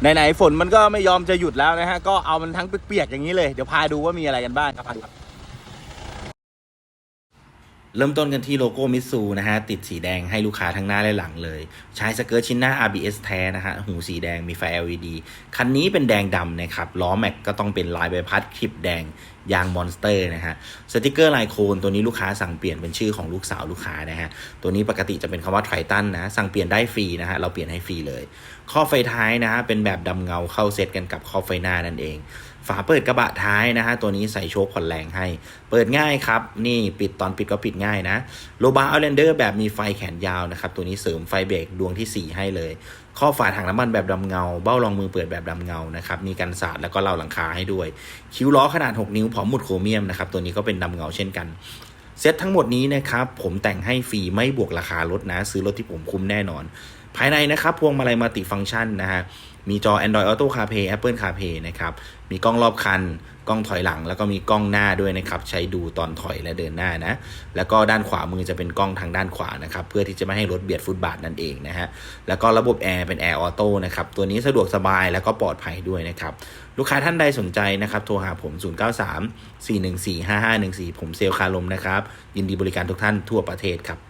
ไหนๆฝนมันก็ไม่ยอมจะหยุดแล้วนะฮะ ก็เอามันทั้งเปียกๆอย่างนี้เลย เดี๋ยวพาดูว่ามีอะไรกันบ้างครับพาดูครับเริ่มต้นกันที่โลโก้มิตซูนะฮะ ติดสีแดงให้ลูกค้าทั้งหน้าและหลังเลย ใช้สเกิร์ตชิ้นหน้า RBS แท้นะฮะ หูสีแดงมีไฟ LED คันนี้เป็นแดงดำนะครับ ล้อแม็กก็ต้องเป็นลายใบพัดคลิปแดงยางมอนสเตอร์นะฮะสติกเกอร์ลายโคนตัวนี้ลูกค้าสั่งเปลี่ยนเป็นชื่อของลูกสาวลูกค้านะฮะ ตัวนี้ปกติจะเป็นคำว่าไททันนะ สั่งเปลี่ยนได้ฟรีนะฮะ เราเปลี่ยนให้ฟรีเลย ข้อไฟท้ายนะฮะเป็นแบบดำเงาเข้าเซตกันกับข้อไฟหน้านั่นเอง ฝาเปิดกระบะท้ายนะฮะตัวนี้ใส่โชคผ่อนแรงให้ เปิดง่ายครับ นี่ปิดตอนปิดก็ปิดง่ายนะโลบาร์เอาเลนเดอร์แบบมีไฟแขนยาวนะครับตัวนี้เสริมไฟเบรกดวงที่ 4 ให้เลย ข้อฝาถังน้ำมันแบบดำเงา เบ้ารองมือเปิดแบบดำเงานะครับมีกันสาดแล้วก็เหล่าหลังคาให้ด้วย คิ้วล้อขนาด 6 นิ้วพร้อมหมุดโครเมียมนะครับตัวนี้ก็เป็นดำเงาเช่นกัน เซตทั้งหมดนี้นะครับผมแต่งให้ฟรีไม่บวกราคารถนะ ซื้อรถที่ผมคุ้มแน่นอน ภายในนะครับพวงมาลัยมัลติฟังก์ชันนะฮะ มีจอ Android Auto CarPlay Apple CarPlay นะครับ มีกล้องรอบคัน กล้องถอยหลัง แล้วก็มีกล้องหน้าด้วยนะครับ ใช้ดูตอนถอยและเดินหน้านะ แล้วก็ด้านขวามือจะเป็นกล้องทางด้านขวานะครับ เพื่อที่จะไม่ให้รถเบียดฟุตบาทนั่นเองนะฮะ แล้วก็ระบบแอร์เป็นแอร์ออโต้นะครับ ตัวนี้สะดวกสบายแล้วก็ปลอดภัยด้วยนะครับ ลูกค้าท่านใดสนใจนะครับ โทรหาผม 093 414 5514 ผมเซลลคาลมนะครับ ยินดีบริการทุกท่านทั่วประเทศครับ